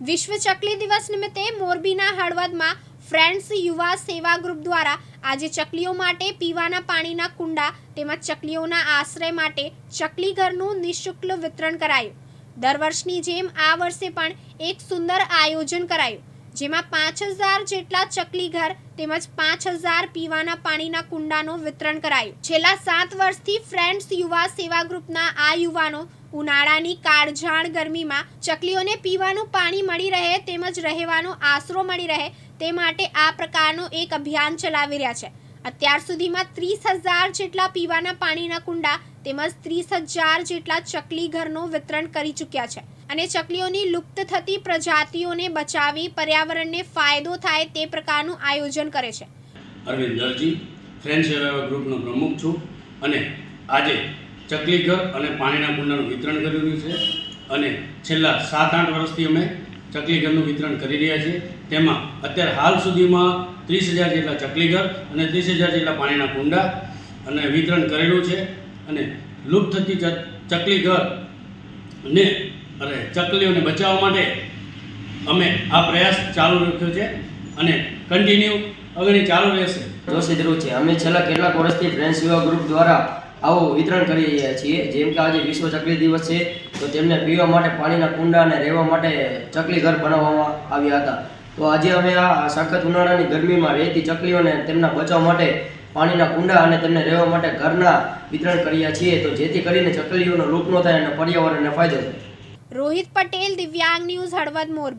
વિશ્વ ચકલી દિવસ નિમિત્તે મોરબીના હળવદમાં ફ્રેન્ડ્સ યુવા સેવા ગ્રુપ દ્વારા આજે ચકલીઓ માટે પીવાના પાણીના કુંડા તેમજ ચકલીઓના આશ્રય માટે ચકલી ઘરનું નિઃશુલ્ક વિતરણ કરાયું. દર વર્ષની જેમ આ વર્ષે પણ એક સુંદર આયોજન કરાયું, જેમાં પાંચ હજાર જેટલા ચકલી ઘર તેમજ પાંચ હજાર પીવાના પાણીના કુંડાનું વિતરણ કરાયું. છેલ્લા સાત વર્ષથી ફ્રેન્ડ્સ યુવા સેવા ગ્રુપના આ યુવાનો ઉનાળાની કાળઝાળ ગરમીમાં ચકલીઓને પીવાનું પાણી મળી રહે, તેમજ રહેવાનો આશરો મળી રહે, તે માટે આ પ્રકારનું એક અભિયાન ચલાવી રહ્યા છે. અત્યાર સુધીમાં ત્રીસ હજાર જેટલા પીવાના પાણીના કુંડા તેમજ ત્રીસ હજાર જેટલા ચકલી ઘરનું વિતરણ કરી ચૂક્યા છે. અને ચકલીઓની લુપ્ત થતી પ્રજાતિઓને બચાવી પર્યાવરણને ફાયદો થાય તે પ્રકારનું આયોજન કરે છે. અરવિંદ દરજી ફ્રેન્ડ સેવા ગ્રુપનો પ્રમુખ છું અને આજે ચકલી ઘર અને પાણીના કુંડાનું વિતરણ કરી રહ્યું છે અને છેલ્લા સાત આઠ વર્ષથી અમે ચકલી ઘરનું વિતરણ કરી રહ્યા છીએ. તેમાં અત્યારે હાલ સુધીમાં ત્રીસ હજાર જેટલા ચકલી ઘર અને ત્રીસ હજાર જેટલા પાણીના કુંડા અને વિતરણ કરેલું છે અને લુપ્ત થતી ચકલી ઘર ને અરે, ચકલીઓને બચાવવા માટે અમે આ પ્રયાસ ચાલુ રાખ્યો છે અને કન્ટિન્યુ અગણી ચાલુ રહેશે. જોશી ધ્રુવ છે. અમે છેલ્લા કેટલાક વર્ષથી ફ્રેન્ડ્સ યુવા ગ્રુપ દ્વારા આવું વિતરણ કરી રહ્યા છીએ. જેમ કે આજે વિશ્વ ચકલી દિવસ છે, તો તેમને પીવા માટે પાણીના કુંડા અને રહેવા માટે ચકલી ઘર બનાવવામાં આવ્યા હતા. તો આજે અમે આ સખત ઉનાળાની ગરમીમાં રહેતી ચકલીઓને તેમના બચાવ માટે પાણીના કુંડા અને તેમને રહેવા માટે ઘરના વિતરણ કર્યા છીએ. તો જેથી કરીને ચકલીઓનો લૂપ ન થાય અને પર્યાવરણને ફાયદો થાય. રોહિત પટેલ, દિવ્યાંગ ન્યૂઝ હળવદ મોરબી.